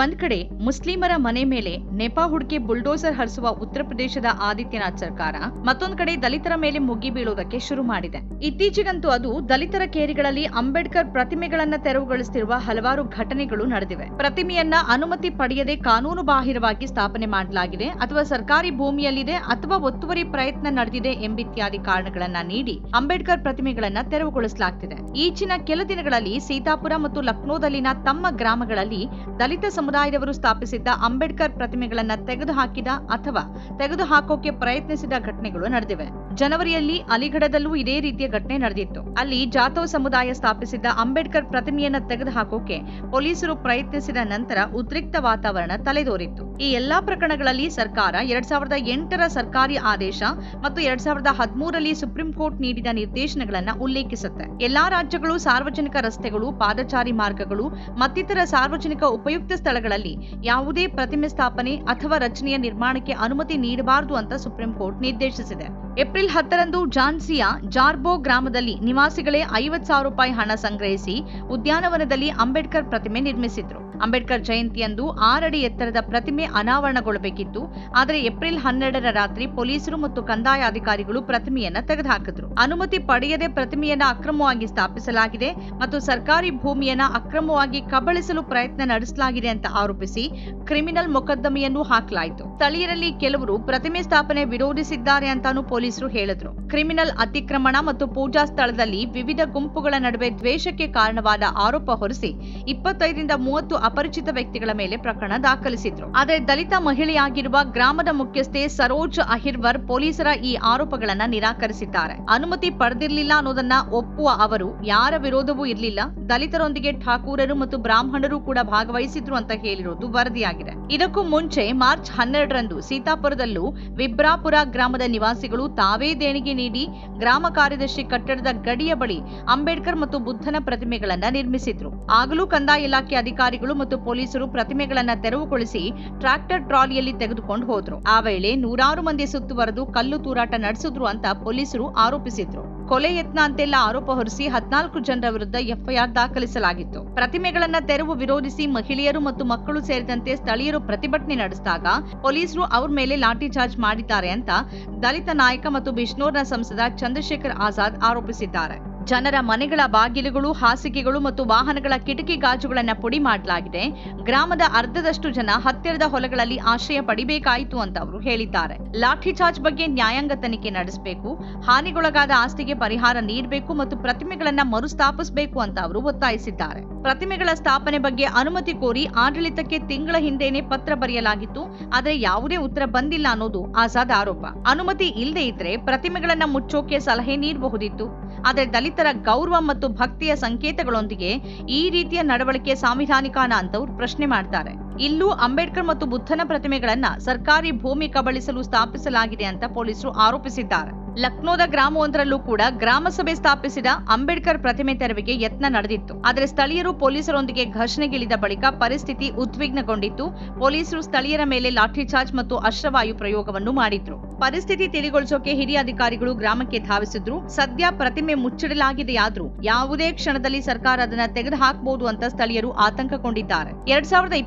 ಒಂದ್ ಕಡೆ ಮುಸ್ಲಿಮರ ಮನೆ ಮೇಲೆ ನೆಪ ಹುಡುಕಿ ಬುಲ್ಡೋಸರ್ ಹರಿಸುವ ಉತ್ತರ ಪ್ರದೇಶದ ಆದಿತ್ಯನಾಥ್ ಸರ್ಕಾರ, ಮತ್ತೊಂದ್ ಕಡೆ ದಲಿತರ ಮೇಲೆ ಮುಗಿ ಬೀಳೋದಕ್ಕೆ ಶುರು ಮಾಡಿದೆ. ಇತ್ತೀಚೆಗಂತೂ ಅದು ದಲಿತರ ಕೇರಿಗಳಲ್ಲಿ ಅಂಬೇಡ್ಕರ್ ಪ್ರತಿಮೆಗಳನ್ನ ತೆರವುಗೊಳಿಸುತ್ತಿರುವ ಹಲವಾರು ಘಟನೆಗಳು ನಡೆದಿವೆ. ಪ್ರತಿಮೆಯನ್ನ ಅನುಮತಿ ಪಡೆಯದೆ ಕಾನೂನು ಬಾಹಿರವಾಗಿ ಸ್ಥಾಪನೆ ಮಾಡಲಾಗಿದೆ ಅಥವಾ ಸರ್ಕಾರಿ ಭೂಮಿಯಲ್ಲಿದೆ ಅಥವಾ ಒತ್ತುವರಿ ಪ್ರಯತ್ನ ನಡೆದಿದೆ ಎಂಬಿತ್ಯಾದಿ ಕಾರಣಗಳನ್ನ ನೀಡಿ ಅಂಬೇಡ್ಕರ್ ಪ್ರತಿಮೆಗಳನ್ನ ತೆರವುಗೊಳಿಸಲಾಗ್ತಿದೆ. ಈಚಿನ ಕೆಲ ದಿನಗಳಲ್ಲಿ ಸೀತಾಪುರ ಮತ್ತು ಲಕ್ನೋದಲ್ಲಿನ ತಮ್ಮ ಗ್ರಾಮಗಳಲ್ಲಿ ದಲಿತ ಸಮುದಾಯದವರು ಸ್ಥಾಪಿಸಿದ್ದ ಅಂಬೇಡ್ಕರ್ ಪ್ರತಿಮೆಗಳನ್ನ ತೆಗೆದುಹಾಕಿದ ಅಥವಾ ತೆಗೆದುಹಾಕೋಕೆ ಪ್ರಯತ್ನಿಸಿದ ಘಟನೆಗಳು ನಡೆದಿವೆ. ಜನವರಿಯಲ್ಲಿ ಅಲಿಗಢದಲ್ಲೂ ಇದೇ ರೀತಿಯ ಘಟನೆ ನಡೆದಿತ್ತು. ಅಲ್ಲಿ ಜಾತವ್ ಸಮುದಾಯ ಸ್ಥಾಪಿಸಿದ್ದ ಅಂಬೇಡ್ಕರ್ ಪ್ರತಿಮೆಯನ್ನ ತೆಗೆದುಹಾಕೋಕೆ ಪೊಲೀಸರು ಪ್ರಯತ್ನಿಸಿದ ನಂತರ ಉದ್ರಿಕ್ತ ವಾತಾವರಣ ತಲೆದೋರಿತ್ತು. ಈ ಎಲ್ಲಾ ಪ್ರಕರಣಗಳಲ್ಲಿ ಸರ್ಕಾರ ಎರಡ್ ಸಾವಿರದ ಎಂಟರ ಸರ್ಕಾರಿ ಆದೇಶ ಮತ್ತು ಎರಡ್ ಸಾವಿರದ ಹದಿಮೂರರಲ್ಲಿ ಸುಪ್ರೀಂ ಕೋರ್ಟ್ ನೀಡಿದ ನಿರ್ದೇಶನಗಳನ್ನ ಉಲ್ಲೇಖಿಸುತ್ತೆ. ಎಲ್ಲಾ ರಾಜ್ಯಗಳು ಸಾರ್ವಜನಿಕ ರಸ್ತೆಗಳು, ಪಾದಚಾರಿ ಮಾರ್ಗಗಳು ಮತ್ತಿತರ ಸಾರ್ವಜನಿಕ ಉಪಯುಕ್ತ ಸ್ಥಳಗಳಲ್ಲಿ ಯಾವುದೇ ಪ್ರತಿಮೆ ಸ್ಥಾಪನೆ ಅಥವಾ ರಚನೆಯ ನಿರ್ಮಾಣಕ್ಕೆ ಅನುಮತಿ ನೀಡಬಾರದು ಅಂತ ಸುಪ್ರೀಂ ಕೋರ್ಟ್ ನಿರ್ದೇಶಿಸಿದೆ. ಏಪ್ರಿಲ್ ಹತ್ತರಂದು ಝಾನ್ಸಿಯ ಜಾರ್ಬೋ ಗ್ರಾಮದಲ್ಲಿ ನಿವಾಸಿಗಳೇ ಐವತ್ ಸಾವಿರ ರೂಪಾಯಿ ಹಣ ಸಂಗ್ರಹಿಸಿ ಉದ್ಯಾನವನದಲ್ಲಿ ಅಂಬೇಡ್ಕರ್ ಪ್ರತಿಮೆ ನಿರ್ಮಿಸಿದ್ರು. ಅಂಬೇಡ್ಕರ್ ಜಯಂತಿಯಂದು ಆರಡಿ ಎತ್ತರದ ಪ್ರತಿಮೆ ಅನಾವರಣಗೊಳ್ಳಬೇಕಿತ್ತು. ಆದರೆ ಏಪ್ರಿಲ್ ಹನ್ನೆರಡರ ರಾತ್ರಿ ಪೊಲೀಸರು ಮತ್ತು ಕಂದಾಯ ಅಧಿಕಾರಿಗಳು ಪ್ರತಿಮೆಯನ್ನ ತೆಗೆದುಹಾಕಿದ್ರು. ಅನುಮತಿ ಪಡೆಯದೆ ಪ್ರತಿಮೆಯನ್ನ ಅಕ್ರಮವಾಗಿ ಸ್ಥಾಪಿಸಲಾಗಿದೆ ಮತ್ತು ಸರ್ಕಾರಿ ಭೂಮಿಯನ್ನ ಅಕ್ರಮವಾಗಿ ಕಬಳಿಸಲು ಪ್ರಯತ್ನ ನಡೆಸಲಾಗಿದೆ ಅಂತ ಆರೋಪಿಸಿ ಕ್ರಿಮಿನಲ್ ಮೊಕದ್ದಮೆಯನ್ನು ಹಾಕಲಾಯಿತು. ಸ್ಥಳೀಯರಲ್ಲಿ ಕೆಲವರು ಪ್ರತಿಮೆ ಸ್ಥಾಪನೆ ವಿರೋಧಿಸಿದ್ದಾರೆ ಅಂತಾನು ಪೊಲೀಸರು ಹೇಳಿದ್ರು. ಕ್ರಿಮಿನಲ್ ಅತಿಕ್ರಮಣ ಮತ್ತು ಪೂಜಾ ಸ್ಥಳದಲ್ಲಿ ವಿವಿಧ ಗುಂಪುಗಳ ನಡುವೆ ದ್ವೇಷಕ್ಕೆ ಕಾರಣವಾದ ಆರೋಪ ಹೊರಿಸಿ ಇಪ್ಪತ್ತೈದರಿಂದ ಮೂವತ್ತು ಅಪರಿಚಿತ ವ್ಯಕ್ತಿಗಳ ಮೇಲೆ ಪ್ರಕರಣ ದಾಖಲಿಸಿದ್ರು. ಆದರೆ ದಲಿತ ಮಹಿಳೆಯಾಗಿರುವ ಗ್ರಾಮದ ಮುಖ್ಯಸ್ಥೆ ಸರೋಜ್ ಅಹಿರ್ವರ್ ಪೊಲೀಸರ ಈ ಆರೋಪಗಳನ್ನ ನಿರಾಕರಿಸಿದ್ದಾರೆ. ಅನುಮತಿ ಪಡೆದಿರಲಿಲ್ಲ ಅನ್ನೋದನ್ನ ಒಪ್ಪುವ ಅವರು ಯಾರ ವಿರೋಧವೂ ಇರಲಿಲ್ಲ. ದಲಿತರೊಂದಿಗೆ ಠಾಕೂರರು ಮತ್ತು ಬ್ರಾಹ್ಮಣರು ಕೂಡ ಭಾಗವಹಿಸಿದ್ರು ಅಂತ ಹೇಳಿರೋದು ವರದಿಯಾಗಿದೆ. ಇದಕ್ಕೂ ಮುಂಚೆ ಮಾರ್ಚ್ ಹನ್ನೆರಡರಂದು ಸೀತಾಪುರದಲ್ಲೂ ವಿಬ್ರಾಪುರ ಗ್ರಾಮದ ನಿವಾಸಿಗಳು ತಾವೇ ದೇಣಿಗೆ ನೀಡಿ ಗ್ರಾಮ ಕಾರ್ಯದರ್ಶಿ ಕಟ್ಟಡದ ಗಡಿಯ ಬಳಿ ಅಂಬೇಡ್ಕರ್ ಮತ್ತು ಬುದ್ಧನ ಪ್ರತಿಮೆಗಳನ್ನ ನಿರ್ಮಿಸಿದ್ರು. ಆಗಲೂ ಕಂದಾಯ ಇಲಾಖೆ ಅಧಿಕಾರಿಗಳು ಮತ್ತು ಪೊಲೀಸರು ಪ್ರತಿಮೆಗಳನ್ನ ತೆರವುಗೊಳಿಸಿ ಟ್ರಾಕ್ಟರ್ ಟ್ರಾಲಿಯಲ್ಲಿ ತೆಗೆದುಕೊಂಡು ಹೋದ್ರು. ಆ ವೇಳೆ ನೂರಾರು ಮಂದಿ ಸುತ್ತುವರೆದು ಕಲ್ಲು ತೂರಾಟ ನಡೆಸಿದ್ರು ಅಂತ ಪೊಲೀಸರು ಆರೋಪಿಸಿದ್ರು. ಕೊಲೆ ಯತ್ನ ಅಂತೆಲ್ಲ ಆರೋಪ ಹೊರಿಸಿ ಹದಿನಾಲ್ಕು ಜನರ ವಿರುದ್ಧ ಎಫ್ಐಆರ್ ದಾಖಲಿಸಲಾಗಿತ್ತು. ಪ್ರತಿಮೆಗಳನ್ನ ತೆರವು ವಿರೋಧಿಸಿ ಮಹಿಳೆಯರು ಮತ್ತು ಮಕ್ಕಳು ಸೇರಿದಂತೆ ಸ್ಥಳೀಯರು ಪ್ರತಿಭಟನೆ ನಡೆಸಿದಾಗ ಪೊಲೀಸರು ಅವರ ಮೇಲೆ ಲಾಠಿ ಚಾರ್ಜ್ ಮಾಡಿದ್ದಾರೆ ಅಂತ ದಲಿತ ನಾಯಕ ಮತ್ತು ಬಿಷ್ಣೋರ್ನ ಸಂಸದ ಚಂದ್ರಶೇಖರ್ ಆಜಾದ್ ಆರೋಪಿಸಿದ್ದಾರೆ. ಜನರ ಮನೆಗಳ ಬಾಗಿಲುಗಳು, ಹಾಸಿಗೆಗಳು ಮತ್ತು ವಾಹನಗಳ ಕಿಟಕಿ ಗಾಜುಗಳನ್ನು ಪುಡಿ ಮಾಡಲಾಗಿದೆ. ಗ್ರಾಮದ ಅರ್ಧದಷ್ಟು ಜನ ಹತ್ತಿರದ ಹೊಲಗಳಲ್ಲಿ ಆಶ್ರಯ ಪಡಿಬೇಕಾಯಿತು ಅಂತ ಅವರು ಹೇಳಿದ್ದಾರೆ. ಲಾಠಿ ಚಾರ್ಜ್ ಬಗ್ಗೆ ನ್ಯಾಯಾಂಗ ತನಿಖೆ ನಡೆಸಬೇಕು, ಹಾನಿಗೊಳಗಾದ ಆಸ್ತಿಗೆ ಪರಿಹಾರ ನೀಡಬೇಕು ಮತ್ತು ಪ್ರತಿಮೆಗಳನ್ನ ಮರುಸ್ಥಾಪಿಸಬೇಕು ಅಂತ ಅವರು ಒತ್ತಾಯಿಸಿದ್ದಾರೆ. ಪ್ರತಿಮೆಗಳ ಸ್ಥಾಪನೆ ಬಗ್ಗೆ ಅನುಮತಿ ಕೋರಿ ಆಡಳಿತಕ್ಕೆ ತಿಂಗಳ ಹಿಂದೆನೆ ಪತ್ರ ಬರೆಯಲಾಗಿತ್ತು, ಆದರೆ ಯಾವುದೇ ಉತ್ತರ ಬಂದಿಲ್ಲ ಅನ್ನೋದು ಆಜಾದ್ ಆರೋಪ. ಅನುಮತಿ ಇಲ್ಲದೆ ಇದ್ರೆ ಪ್ರತಿಮೆಗಳನ್ನ ಮುಚ್ಚೋಕೆ ಸಲಹೆ ನೀಡಬಹುದಿತ್ತು. ಆದರೆ ದಲಿತರ ಗೌರವ ಮತ್ತು ಭಕ್ತಿಯ ಸಂಕೇತಗಳೊಂದಿಗೆ ಈ ರೀತಿಯ ನಡವಳಿಕೆ ಸಾಂವಿಧಾನಿಕನ ಅಂತವ್ರು ಪ್ರಶ್ನೆ ಮಾಡ್ತಾರೆ. ಇಲ್ಲೂ ಅಂಬೇಡ್ಕರ್ ಮತ್ತು ಬುದ್ಧನ ಪ್ರತಿಮೆಗಳನ್ನ ಸರ್ಕಾರಿ ಭೂಮಿ ಕಬಳಿಸಲು ಸ್ಥಾಪಿಸಲಾಗಿದೆ ಅಂತ ಪೊಲೀಸರು ಆರೋಪಿಸಿದ್ದಾರೆ. ಲಕ್ನೋದ ಗ್ರಾಮವೊಂದರಲ್ಲೂ ಕೂಡ ಗ್ರಾಮಸಭೆ ಸ್ಥಾಪಿಸಿದ ಅಂಬೇಡ್ಕರ್ ಪ್ರತಿಮೆ ತೆರವಿಗೆ ಯತ್ನ ನಡೆದಿತ್ತು. ಆದರೆ ಸ್ಥಳೀಯರು ಪೊಲೀಸರೊಂದಿಗೆ ಘರ್ಷಣೆಗಿಳಿದ ಬಳಿಕ ಪರಿಸ್ಥಿತಿ ಉದ್ವಿಗ್ನಗೊಂಡಿತ್ತು. ಪೊಲೀಸರು ಸ್ಥಳೀಯರ ಮೇಲೆ ಲಾಠಿ ಚಾರ್ಜ್ ಮತ್ತು ಅಶ್ರವಾಯು ಪ್ರಯೋಗವನ್ನು ಮಾಡಿದ್ರು. ಪರಿಸ್ಥಿತಿ ತಿಳಿಗೊಳಿಸೋಕೆ ಹಿರಿಯ ಅಧಿಕಾರಿಗಳು ಗ್ರಾಮಕ್ಕೆ ಧಾವಿಸಿದ್ರು. ಸದ್ಯ ಪ್ರತಿಮೆ ಮುಚ್ಚಿಡಲಾಗಿದೆಯಾದ್ರೂ ಯಾವುದೇ ಕ್ಷಣದಲ್ಲಿ ಸರ್ಕಾರ ಅದನ್ನ ತೆಗೆದುಹಾಕಬಹುದು ಅಂತ ಸ್ಥಳೀಯರು ಆತಂಕಗೊಂಡಿದ್ದಾರೆ. ಎರಡ್ ಸಾವಿರದ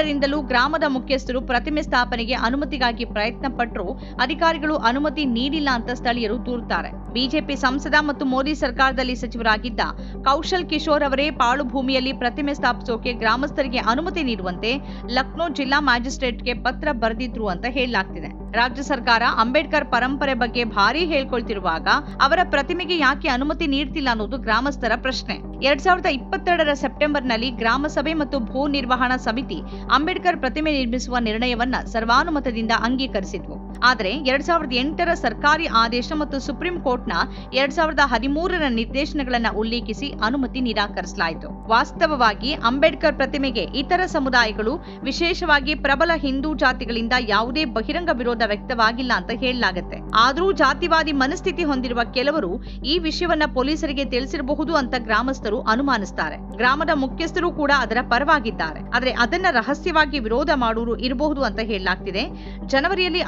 ಇಪ್ಪತ್ತೆರಡರಿಂದಲೂ ಗ್ರಾಮದ ಮುಖ್ಯಸ್ಥರು ಪ್ರತಿಮೆ ಸ್ಥಾಪನೆಗೆ ಅನುಮತಿಗಾಗಿ ಪ್ರಯತ್ನ ಪಟ್ಟರೂ ಅಧಿಕಾರಿಗಳು ಅನುಮತಿ ನೀಡಿಲ್ಲ ಅಂತ ಸ್ಥಳೀಯರು ದೂರುತ್ತಾರೆ. ಬಿಜೆಪಿ ಸಂಸದ ಮತ್ತು ಮೋದಿ ಸರ್ಕಾರದಲ್ಲಿ ಸಚಿವರಾಗಿದ್ದ ಕೌಶಲ್ ಕಿಶೋರ್ ಅವರೇ ಪಾಳು ಭೂಮಿಯಲ್ಲಿ ಪ್ರತಿಮೆ ಸ್ಥಾಪಿಸೋಕೆ ಗ್ರಾಮಸ್ಥರಿಗೆ ಅನುಮತಿ ನೀಡುವಂತೆ ಲಕ್ನೋ ಜಿಲ್ಲಾ ಮ್ಯಾಜಿಸ್ಟ್ರೇಟ್ಗೆ ಪತ್ರ ಬರೆದಿದ್ರು ಅಂತ ಹೇಳಲಾಗ್ತಿದೆ. ರಾಜ್ಯ ಸರ್ಕಾರ ಅಂಬೇಡ್ಕರ್ ಪರಂಪರೆ ಬಗ್ಗೆ ಭಾರಿ ಹೇಳ್ಕೊಳ್ತಿರುವಾಗ ಅವರ ಪ್ರತಿಮೆಗೆ ಯಾಕೆ ಅನುಮತಿ ನೀಡ್ತಿಲ್ಲ ಅನ್ನೋದು ಗ್ರಾಮಸ್ಥರ ಪ್ರಶ್ನೆ. ಎರಡ್ ಸಾವಿರದ ಇಪ್ಪತ್ತೆರಡರ ಸೆಪ್ಟೆಂಬರ್ನಲ್ಲಿ ಗ್ರಾಮ ಸಭೆ ಮತ್ತು ಭೂ ನಿರ್ವಹಣಾ ಸಮಿತಿ ಅಂಬೇಡ್ಕರ್ ಪ್ರತಿಮೆ ನಿರ್ಮಿಸುವ ನಿರ್ಣಯವನ್ನ ಸರ್ವಾನುಮತದಿಂದ ಅಂಗೀಕರಿಸಿದ್ವು. ಆದರೆ ಎರಡ್ ಸಾವಿರದ ಎಂಟರ ಸರ್ಕಾರಿ ಆದೇಶ ಮತ್ತು ಸುಪ್ರೀಂ ಕೋರ್ಟ್ನ ಎರಡ್ ಸಾವಿರದ ಹದಿಮೂರರ ನಿರ್ದೇಶನಗಳನ್ನು ಉಲ್ಲೇಖಿಸಿ ಅನುಮತಿ ನಿರಾಕರಿಸಲಾಯಿತು. ವಾಸ್ತವವಾಗಿ ಅಂಬೇಡ್ಕರ್ ಪ್ರತಿಮೆಗೆ ಇತರ ಸಮುದಾಯಗಳು, ವಿಶೇಷವಾಗಿ ಪ್ರಬಲ ಹಿಂದೂ ಜಾತಿಗಳಿಂದ ಯಾವುದೇ ಬಹಿರಂಗ ವಿರೋಧ ವ್ಯಕ್ತವಾಗಿಲ್ಲ ಅಂತ ಹೇಳಲಾಗುತ್ತೆ. ಆದರೂ ಜಾತಿವಾದಿ ಮನಸ್ಥಿತಿ ಹೊಂದಿರುವ ಕೆಲವರು ಈ ವಿಷಯವನ್ನ ಪೊಲೀಸರಿಗೆ ತಿಳಿಸಿರಬಹುದು ಅಂತ ಗ್ರಾಮಸ್ಥರು ಅನುಮಾನಿಸ್ತಾರೆ. ಗ್ರಾಮದ ಮುಖ್ಯಸ್ಥರು ಕೂಡ ಅದರ ಪರವಾಗಿದ್ದಾರೆ. ಆದರೆ ಅದನ್ನ ರಹಸ್ಯವಾಗಿ ವಿರೋಧ ಮಾಡುವರು ಇರಬಹುದು ಅಂತ ಹೇಳಲಾಗ್ತಿದೆ. ಜನವರಿಯಲ್ಲಿ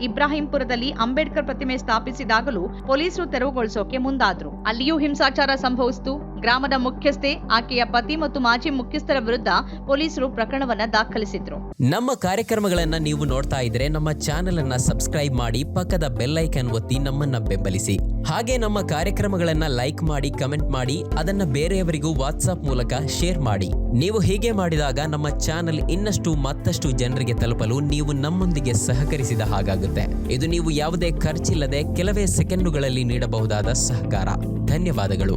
ಇಬ್ರಾಹಿಂಪುರದಲ್ಲಿ ಅಂಬೇಡ್ಕರ್ ಪ್ರತಿಮೆ ಸ್ಥಾಪಿಸಿದಾಗಲೂ ಪೊಲೀಸರು ತೆರವುಗೊಳಿಸೋಕೆ ಮುಂದಾದ್ರು. ಅಲ್ಲಿಯೂ ಹಿಂಸಾಚಾರ ಸಂಭವಿಸಿತು. ಗ್ರಾಮದ ಮುಖ್ಯಸ್ಥೆ, ಆಕೆಯ ಪತಿ ಮತ್ತು ಮಾಜಿ ಮುಖ್ಯಸ್ಥರ ವಿರುದ್ಧ ಪೊಲೀಸರು ಪ್ರಕರಣವನ್ನ ದಾಖಲಿಸಿದ್ರು. ನಮ್ಮ ಕಾರ್ಯಕ್ರಮಗಳನ್ನ ನೀವು ನೋಡ್ತಾ ಇದ್ರೆ ನಮ್ಮ ಚಾನೆಲ್ ಅನ್ನ ಸಬ್ಸ್ಕ್ರೈಬ್ ಮಾಡಿ ಪಕ್ಕದ ಬೆಲ್ ಐಕನ್ ಒತ್ತಿ ನಮ್ಮನ್ನ ಬೆಂಬಲಿಸಿ. ಹಾಗೆ ನಮ್ಮ ಕಾರ್ಯಕ್ರಮಗಳನ್ನ ಲೈಕ್ ಮಾಡಿ, ಕಮೆಂಟ್ ಮಾಡಿ, ಅದನ್ನ ಬೇರೆಯವರಿಗೂ ವಾಟ್ಸ್ಆಪ್ ಮೂಲಕ ಶೇರ್ ಮಾಡಿ. ನೀವು ಹೀಗೆ ಮಾಡಿದಾಗ ನಮ್ಮ ಚಾನೆಲ್ ಇನ್ನಷ್ಟು ಮತ್ತಷ್ಟು ಜನರಿಗೆ ತಲುಪಲು ನೀವು ನಮ್ಮೊಂದಿಗೆ ಸಹಕರಿಸಿದ ಹಾಗಾಗುತ್ತೆ. ಇದು ನೀವು ಯಾವುದೇ ಖರ್ಚಿಲ್ಲದೆ ಕೆಲವೇ ಸೆಕೆಂಡುಗಳಲ್ಲಿ ನೀಡಬಹುದಾದ ಸಹಕಾರ. ಧನ್ಯವಾದಗಳು.